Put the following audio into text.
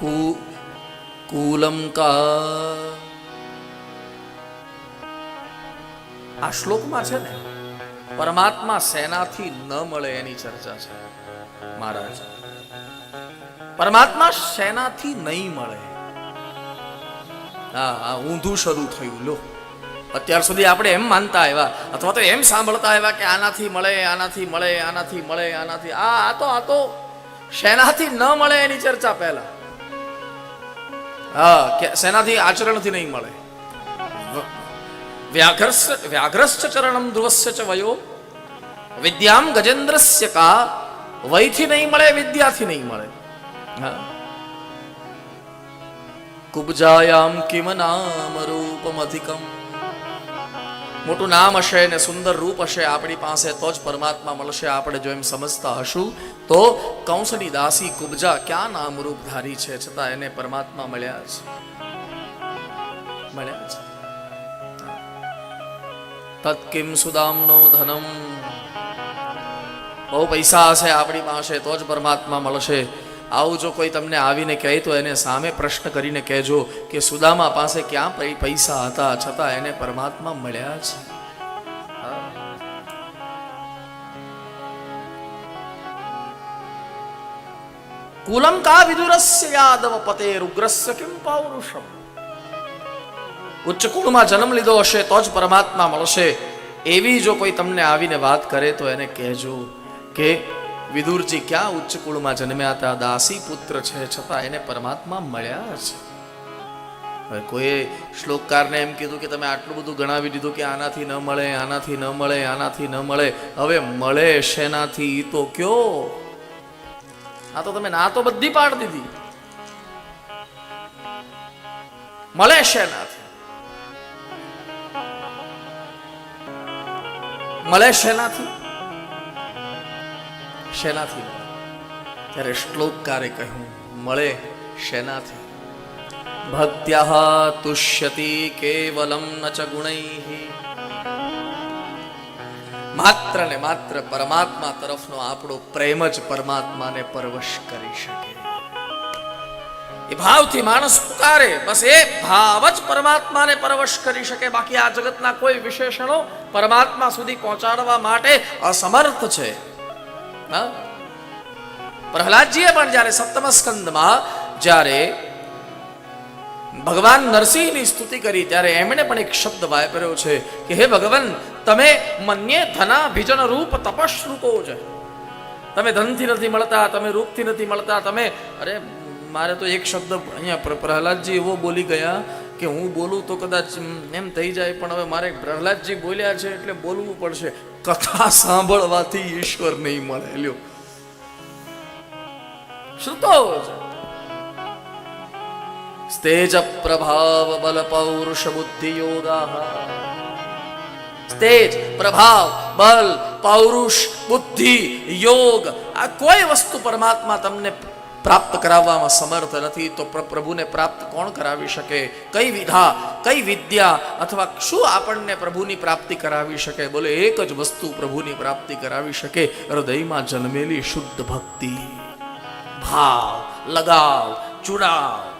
કુ કુલમ કા આ શ્લોકમાં છે ને, પરમાત્મા સેનાથી ન મળે એની ચર્ચા છે, મહારાજ. પરમાત્મા સેનાથી નહીં મળે. હા હા ઊંધું શરૂ થયું, લો. અત્યાર સુધી આપણે એમ માનતા આવ્યા, અથવા તો એમ સાંભળતા આવ્યા કે આનાથી મળે આનાથી મળે આનાથી મળે, આનાથી આ આ તો આ તો શેનાથી ન મળે એની ચર્ચા પહેલા. હા, કે શેનાથી આચરણથી નહીં મળે. વ્યાઘ્રસ્ વ્યાઘ્રશ્ચ ચરણમ ધ્રુવસ્ય ચ વયો. વિદ્યામ ગજેન્દ્રસ્ય કા, વયથી નહીં મળે, વિદ્યાથી નહીં મળે. કુબજાયામ કિમ નામ રૂપમ અધિકમ મોટું નામ હશે ને સુંદર રૂપ હશે આપણી પાસે, તો જ પરમાત્મા મળશે. આપણે જો એમ સમજતા હશું, તો કંસની દાસી કુબજા ક્યાં નામ રૂપ ધારી છે? છતાં એને પરમાત્મા મળ્યા છે મળ્યા છે તત્કિમ સુદામનો ધનમ. બહુ પૈસા હશે આપણી પાસે, તો જ પરમાત્મા મળશે. આવું જો કોઈ તમને આવીને કહે તો એને સામે પ્રશ્ન કરીને કહેજો કે સુદામા પાસે ક્યાં પૈસા હતા છતાં એને પરમાત્મા મળ્યા છે. કુલમ કા વિદુરસ્ય યાદવ પતે રુગ્રસ્ય કિમ પૌરુષમ? ઉચ્ચ કુળમાં જન્મ લીધો હશે તો જ પરમાત્મા મળશે. એવી જો કોઈ તમને આવીને વાત કરે તો એને કહેજો કે વિદુરજી, ક્યાં ઉચ્ચ કુળમાં જન્મ્યા હતા? દાસી પુત્ર છે છતાં એને પરમાત્મા મળ્યા છે હવે કોઈ શ્લોકકારને એમ કીધું કે તમે આટલું બધું ગણાવી દીધું કે આનાથી ન મળે, આનાથી ન મળે, આનાથી ન મળે. હવે મળે શેનાથી? તો કયો? આ તો તમે ના તો બધી પાડ દીધી. મળે શેનાથી? મળે શેનાથી? શેનાથી? ત્યારે શ્લોકકારે કહ્યું, મળે શેનાથી? ભક્ત્યા તુષ્યતિ કેવલમ ન ચ ગુણૈહી માત્ર ને માત્ર પરમાત્મા તરફનો આપણો પ્રેમ જ પરમાત્માને પરવશ કરી શકે. એ ભાવથી માણસ પુકારે, બસ એ ભાવ જ પરમાત્માને પરવશ કરી શકે. બાકી આ જગતના કોઈ વિશેષણો પરમાત્મા સુધી પહોંચાડવા માટે અસમર્થ છે. હા? પ્રહલાદજીએ પણ જ્યારે સપ્તમ સ્કંદમાં જ્યારે ભગવાન નરસિંહની સ્તુતિ કરી, ત્યારે એમણે પણ એક શબ્દ વાપર્યો છે કે, હે ભગવાન, તમે મન્ય ધના ભીજન રૂપ કહો છે તમે ધનથી નથી મળતા, તમે રૂપથી નથી મળતા, તમે અરે, મારે તો એક શબ્દ અહીંયા પ્રહલાદજી એવો બોલી ગયા કે હું બોલું તો કદાચ એમ થઈ જાય, પણ હવે મારે પ્રહલાદજી બોલ્યા છે એટલે બોલવું પડશે. કથા સાંભળવાથી ઈશ્વર નહીં મળે, લ્યો. શ્રુતો સ્તેજ પ્રભાવ બલ પૌરુષ બુદ્ધિ યોગા સ્તેજ પ્રભાવ બલ પૌરુષ બુદ્ધિ યોગ. આ કોઈ વસ્તુ પરમાત્મા તમને પ્રાપ્ત કરાવવામાં સમર્થ નથી, તો પ્ર- પ્રભુને પ્રાપ્ત કોણ કરાવી શકે? કઈ વિધા, કઈ વિદ્યા અથવા શું આપણને પ્રભુની પ્રાપ્તિ કરાવી શકે? બોલે, એક જ વસ્તુ પ્રભુની પ્રાપ્તિ કરાવી શકે, હૃદયમાં જન્મેલી શુદ્ધ ભક્તિ. ભાવ, લગાવ, ચુડાવ